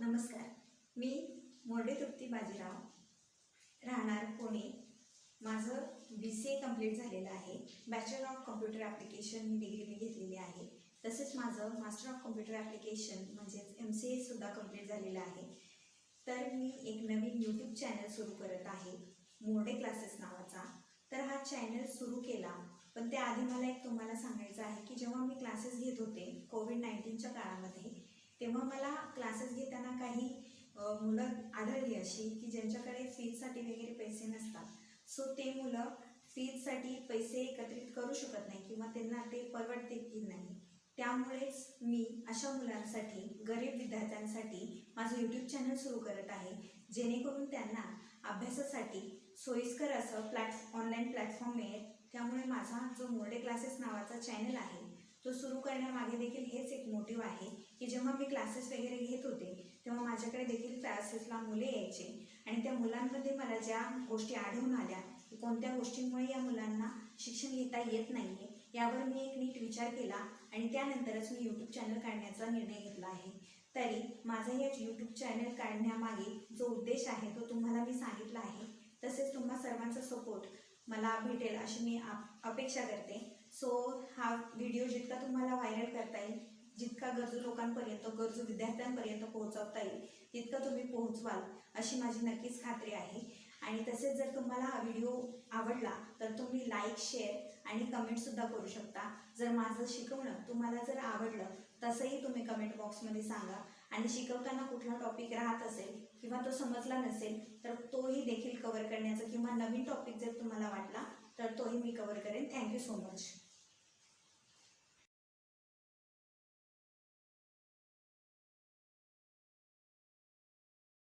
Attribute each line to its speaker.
Speaker 1: नमस्कार. मी मोरडे तृप्ती बाजीराव. राहणार पुणे. माझं बी सी ए कंप्लीट झालेलं आहे. बॅचलर ऑफ कम्प्युटर ॲप्लिकेशन ही डिग्री मी घेतलेली आहे. तसेच माझं मास्टर ऑफ कम्प्युटर ॲप्लिकेशन म्हणजेच एम सी एसुद्धा कंप्लीट झालेलं आहे. तर मी एक नवीन यूट्यूब चॅनल सुरू करत आहे. मोर्डे क्लासेस नावाचा. तर हा चॅनल सुरू केला. पण त्याआधी मला एक तुम्हाला सांगायचं आहे की जेव्हा मी क्लासेस घेत होते कोविड नाईन्टीनच्या काळामध्ये तेव्हा मला क्लासेस घेताना काही मुलं आढळली अशी की ज्यांच्याकडे फीजसाठी वगैरे पैसे नसतात. सो ते मुलं फीजसाठी पैसे एकत्रित करू शकत नाही किंवा त्यांना ते परवडते की नाही. त्यामुळेच मी अशा मुलांसाठी गरीब विद्यार्थ्यांसाठी माझं यूट्यूब चॅनल सुरू करत आहे. जेणेकरून त्यांना अभ्यासासाठी सोयीस्कर असं प्लॅट ऑनलाईन प्लॅटफॉर्म मिळेल. त्यामुळे माझा जो मोर्डे क्लासेस नावाचा चॅनल आहे तो सुरू करण्यामागे देखील हेच एक मोटिव्ह आहे की जेव्हा मी क्लासेस वगैरे घेत होते तेव्हा माझ्याकडे देखील क्लासेसला मुले यायचे. आणि त्या मुलांमध्ये मला ज्या गोष्टी आढळून आल्या की कोणत्या गोष्टींमुळे या मुलांना शिक्षण घेता येत नाही आहे यावर मी एक नीट विचार केला आणि त्यानंतरच मी यूट्यूब चॅनल काढण्याचा निर्णय घेतला आहे. तरी माझा या यूट्यूब चॅनल काढण्यामागे जो उद्देश आहे तो तुम्हाला मी सांगितला आहे. तसेच तुम्हा सर्वांचा सपोर्ट मला भेटेल अशी मी अपेक्षा करते. सो हा व्हिडिओ जितका तुम्हाला व्हायरल करता येईल जितका गरजू लोकांपर्यंत गरजू विद्यार्थ्यांपर्यंत पोहोचवता येईल तितकं तुम्ही पोहोचवाल अशी माझी नक्कीच खात्री आहे. आणि तसेच जर तुम्हाला हा व्हिडिओ आवडला तर तुम्ही लाईक शेअर आणि कमेंटसुद्धा करू शकता. जर माझं शिकवणं तुम्हाला जर आवडलं तसंही तुम्ही कमेंट बॉक्समध्ये सांगा. आणि शिकवताना कुठला टॉपिक राहत असेल किंवा तो समजला नसेल तर तोही देखील कवर करण्याचा किंवा नवीन टॉपिक जर तुम्हाला वाटला तर तोही मी कवर करेन. Thank you so much